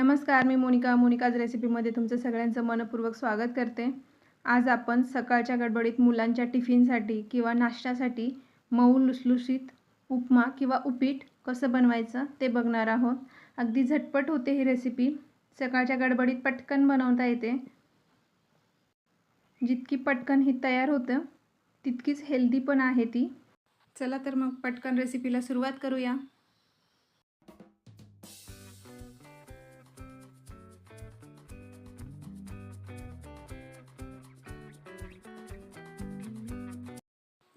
नमस्कार मी मोनिका. मोनिकाज रेसिपीमध्ये तुमचं सगळ्यांचं मनपूर्वक स्वागत करते. आज आपण सकाळच्या गडबडीत मुलांच्या टिफिनसाठी किंवा नाश्त्यासाठी मऊ लुसलुशीत उपमा किंवा उपीट कसं बनवायचं ते बघणार आहोत. अगदी झटपट होते ही रेसिपी. सकाळच्या गडबडीत पटकन बनवता येते. जितकी पटकन ही तयार होतं तितकीच हेल्दी पण आहे ती. चला तर मग पटकन रेसिपीला सुरुवात करूया.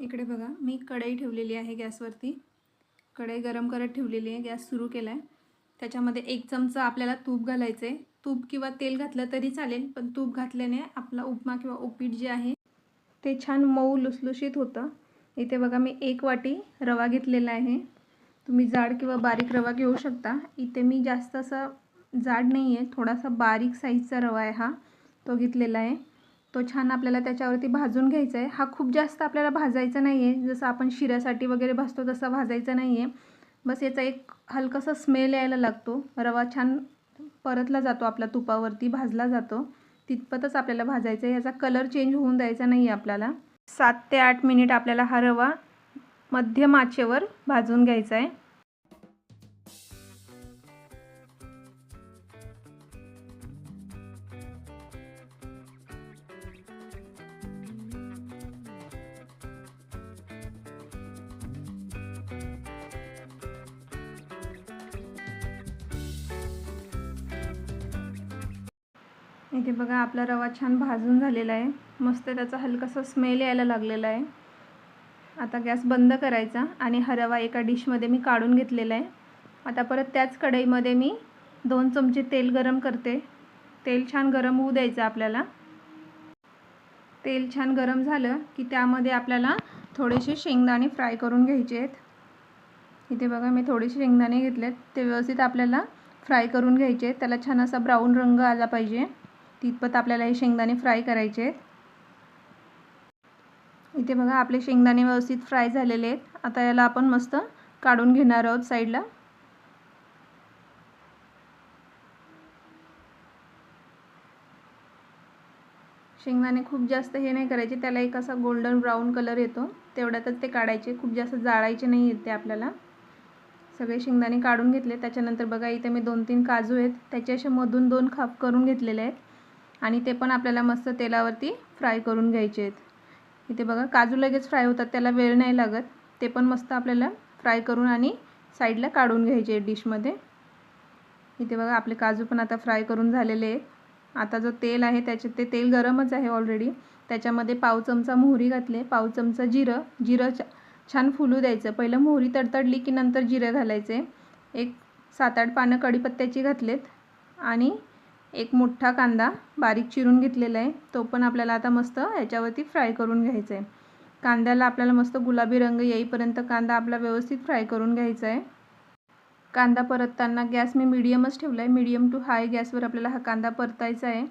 इकडे बघा मी कढई ठेवलेली आहे गॅसवरती. कढई गरम करत ठेवलेली आहे गॅस सुरू केला आहे त्याच्यामध्ये एक चमचा आपल्याला तूप घालायचं आहे तूप किंवा तेल घातलं तरी चालेल पण तूप घातल्याने आपला उपमा किंवा उपीट जे आहे ते छान मऊ लुसलुशीत होतं. इथे बघा मी एक वाटी रवा घेतलेला आहे. तुम्ही जाड किंवा बारीक रवा घेऊ शकता. इथे मी जास्त असा जाड नाही आहे थोडासा बारीक साईजचा रवा आहे हा तो घेतलेला आहे. तो छान आपल्याला त्याच्यावरती भाजून घ्यायचा आहे हा खूप जास्त आपल्याला भाजायचा नाही आहे जसं आपण शिऱ्यासाठी वगैरे भाजतो तसा भाजायचा नाही आहे बस याचा एक हलकासा स्मेल यायला लागतो. रवा छान परतला जातो आपल्या तुपावरती भाजला जातो. तितपतच आपल्याला भाजायचं आहे याचा कलर चेंज होऊन द्यायचा नाही आहे आपल्याला. सात ते आठ मिनिट आपल्याला हा रवा मध्यम आचेवर भाजून घ्यायचा आहे इथे बघा आपला रवा छान भाजून झालेला आहे. मस्त त्याचा हलकासा स्मेल यायला लागलेला आहे. आता गॅस बंद करायचा आणि हा रवा एका डिशमध्ये मी काढून घेतलेला आहे. आता परत त्याच कढईमध्ये मी दोन चमचे तेल गरम करते. तेल छान गरम होऊ द्यायचं आपल्याला. तेल छान गरम झालं की त्यामध्ये आपल्याला थोडेसे शेंगदाणे फ्राय करून घ्यायचे आहेत. इथे बघा मी थोडेसे शेंगदाणे घेतलेत. ते व्यवस्थित आपल्याला फ्राय करून घ्यायचे आहेत. त्याला छान असा ब्राऊन रंग आला पाहिजे. तितपत आपल्याला हे शेंगदाणे फ्राय करायचे आहेत. इथे बघा आपले शेंगदाणे व्यवस्थित फ्राय झालेले आहेत. आता याला आपण मस्त काढून घेणार आहोत साईडला शेंगदाणे खूप जास्त हे नाही करायचे त्याला एक असा गोल्डन ब्राऊन कलर येतो. तेवढ्यातच ते काढायचे खूप जास्त जाळायचे नाही आहेत ते आपल्याला. सगळे शेंगदाणे काढून घेतले. त्याच्यानंतर बघा इथे मी दोन तीन काजू आहेत. त्याचे असे मधून दोन खाप करून घेतलेले आहेत. आणि ते पण आपल्याला मस्त तेलावरती फ्राय करून घ्यायचे आहेत. इथे बघा काजू लगेच फ्राय होतात त्याला वेळ नाही लागत. ते पण मस्त आपल्याला फ्राय करून आणि साईडला काढून घ्यायचे डिशमध्ये. इथे बघा आपले काजू पण आता फ्राय करून झालेले आहेत. आता जो तेल आहे त्याच्यात ते तेल गरमच आहे ऑलरेडी त्याच्यामध्ये पाव चमचा मोहरी घातले. पाव चमचा जिरं. जिरं छान फुलू द्यायचं. पहिलं मोहरी तडतडली की नंतर जिरं घालायचे. एक सात आठ पानं कढीपत्त्याची घातलेत. आणि एक मोठा कांदा बारीक चिरून घेतलेला आहे. तो पण आपल्याला आता मस्त याच्यावरती फ्राय करून घ्यायचा आहे. कांद्याला आपल्याला मस्त गुलाबी रंग येईपर्यंत कांदा आपला व्यवस्थित फ्राय करून घ्यायचा आहे. कांदा परतताना गॅस मी मिडियमच ठेवला आहे मिडियम टू हाय गॅसवर आपल्याला हा कांदा परतायचा आहे.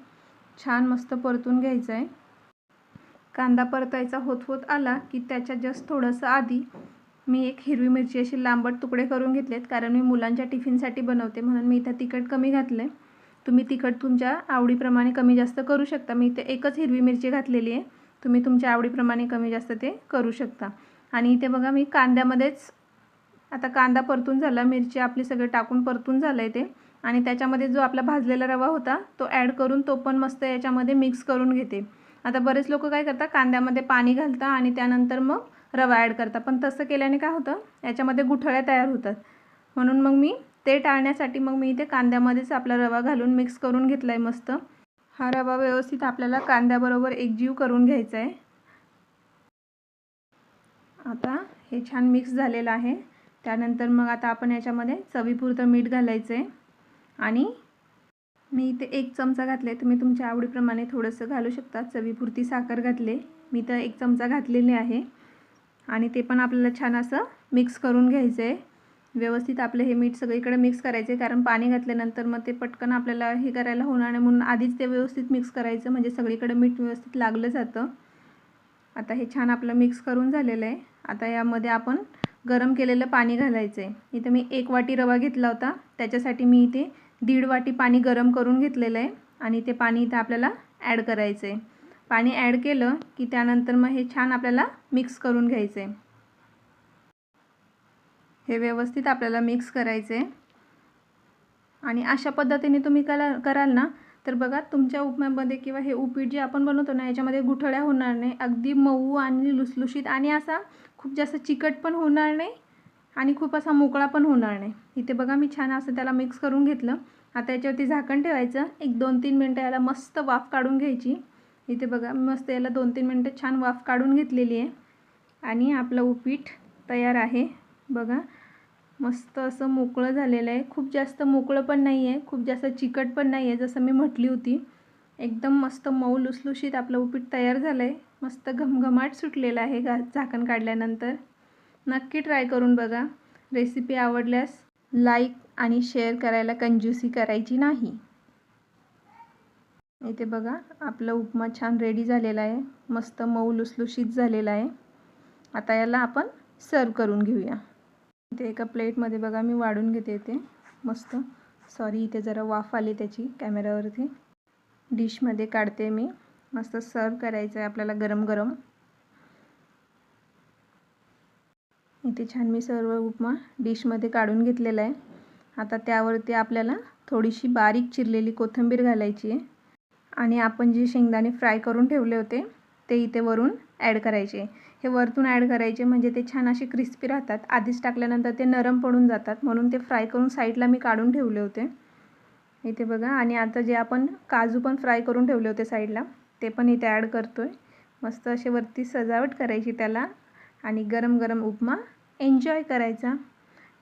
छान मस्त परतून घ्यायचा आहे. कांदा परतायचा होत होत आला की त्याच्या जस्ट थोडंसं आधी मी एक हिरवी मिरची अशी लांबट तुकडे करून घेतलेत. कारण मी मुलांच्या टिफिनसाठी बनवते म्हणून मी इथं तिखट कमी घातलं आहे तुम्ही तिखट तुमच्या आवडीप्रमाणे कमी जास्त करू शकता. मी इथे एकच हिरवी मिरची घातलेली आहे. तुम्ही तुमच्या आवडीप्रमाणे कमी जास्त ते करू शकता. आणि इथे बघा मी कांद्यामध्येच आता कांदा परतून झाला मिरची आपली सगळे टाकून परतून झालं आहे ते. आणि त्याच्यामध्ये जो आपला भाजलेला रवा होता तो ॲड करून तो पण मस्त याच्यामध्ये मिक्स करून घेते. आता बरेच लोक काय करतात कांद्यामध्ये पाणी घालता आणि त्यानंतर मग रवा ॲड करता पण तसं केल्याने काय होतं याच्यामध्ये गुठळ्या तयार होतात. म्हणून मग मी ते टाळण्यासाठी मग मी इथे कांद्यामध्येच आपला रवा घालून मिक्स करून घेतला आहे मस्त. हा रवा व्यवस्थित आपल्याला कांद्याबरोबर एकजीव करून घ्यायचा आहे आता हे छान मिक्स झालेलं आहे. त्यानंतर मग आता आपण याच्यामध्ये चवीपुरतं मीठ घालायचं आहे आणि मी इथे एक चमचा घातले तुम्ही तुमच्या आवडीप्रमाणे थोडंसं घालू शकता. चवीपुरती साखर घातले. मी तर एक चमचा घातलेले आहे. आणि ते पण आपल्याला छान असं मिक्स करून घ्यायचं आहे व्यवस्थित आपलं हे मीठ सगळीकडे मिक्स करायचे कारण पाणी घातल्यानंतर मग ते पटकन आपल्याला हे करायला होणार नाही. म्हणून आधीच ते व्यवस्थित मिक्स करायचं. म्हणजे सगळीकडे मीठ व्यवस्थित लागलं जातं. आता हे छान आपलं मिक्स करून झालेलं आहे. आता यामध्ये आपण गरम केलेलं पाणी घालायचं आहे इथं मी एक वाटी रवा घेतला होता. त्याच्यासाठी मी इथे दीड वाटी पाणी गरम करून घेतलेलं आहे. आणि ते पाणी इथं आपल्याला ॲड करायचं आहे पाणी ॲड केलं की त्यानंतर मग हे छान आपल्याला मिक्स करून घ्यायचं आहे हे व्यवस्थित आपल्याला मिक्स करायचं. आहे आणि अशा पद्धतीने तुम्ही करा कराल ना तर बघा तुमच्या उपम्यामध्ये किंवा हे उपीट जे आपण बनवतो ना याच्यामध्ये गुठळ्या होणार नाही. अगदी मऊ आणि लुसलुशीत आणि असा खूप जास्त चिकट पण होणार नाही आणि खूप असा मोकळा पण होणार नाही. इथे बघा मी छान असं त्याला मिक्स करून घेतलं. आता याच्यावरती झाकण ठेवायचं. एक दोन तीन मिनटं याला मस्त वाफ काढून घ्यायची. इथे बघा मस्त याला दोन तीन मिनटं छान वाफ काढून घेतलेली आहे. आणि आपलं उपीट तयार आहे. बघा मस्त असं मोकळं झालेलं आहे. खूप जास्त मोकळं पण नाही आहे. खूप जास्त चिकट पण नाही आहे जसं मी म्हटली होती. एकदम मस्त मऊ लुसलुशीत आपलं उपीट तयार झालं आहे मस्त घमघमाट सुटलेलं आहे गा झाकण काढल्यानंतर. नक्की ट्राय करून बघा. रेसिपी आवडल्यास लाईक आणि शेअर करायला कंजूसी करायची नाही. इथे बघा आपलं उपमा छान रेडी झालेला आहे. मस्त मऊ लुसलुशीत झालेला आहे. आता याला आपण सर्व करून घेऊया. इथे एका प्लेटमध्ये बघा मी वाढून घेते ते. मस्त. सॉरी इथे जरा वाफ आली त्याची कॅमेऱ्यावरती डिशमध्ये काढते मी. मस्त सर्व करायचं आहे आपल्याला गरम गरम इथे छान मी सर्व उपमा डिशमध्ये काढून घेतलेला आहे. आता त्यावरती आपल्याला थोडीशी बारीक चिरलेली कोथिंबीर घालायची आहे. आणि आपण जे शेंगदाणे फ्राय करून ठेवले होते ते इथे वरून ॲड करायचे. हे वरतून ॲड करायचे म्हणजे ते छान असे क्रिस्पी राहतात. आधीच टाकल्यानंतर ते नरम पडून जातात. म्हणून ते फ्राय करून साईडला मी काढून ठेवले होते. इथे बघा. आणि आता जे आपण काजू पण फ्राय करून ठेवले होते साईडला ते पण इथे ॲड करतो आहे मस्त असे वरती सजावट करायची त्याला. आणि गरम गरम उपमा. एन्जॉय करायचा.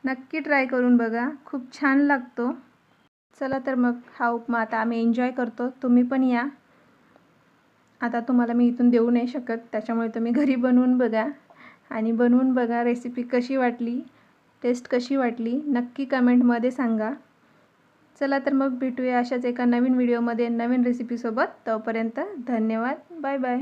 नक्की ट्राय करून बघा. खूप छान लागतो. चला तर मग हा उपमा आता आम्ही एन्जॉय करतो. तुम्ही पण या. आता तुम्हाला मी इथून देऊ नाही शकत त्याच्यामुळे तुम्ही घरी बनवून बघा. आणि बनवून बघा रेसिपी कशी वाटली टेस्ट कशी वाटली नक्की कमेंटमध्ये सांगा. चला तर मग भेटूया अशाच एका नवीन व्हिडिओमध्ये नवीन रेसिपीसोबत तोपर्यंत धन्यवाद. Bye bye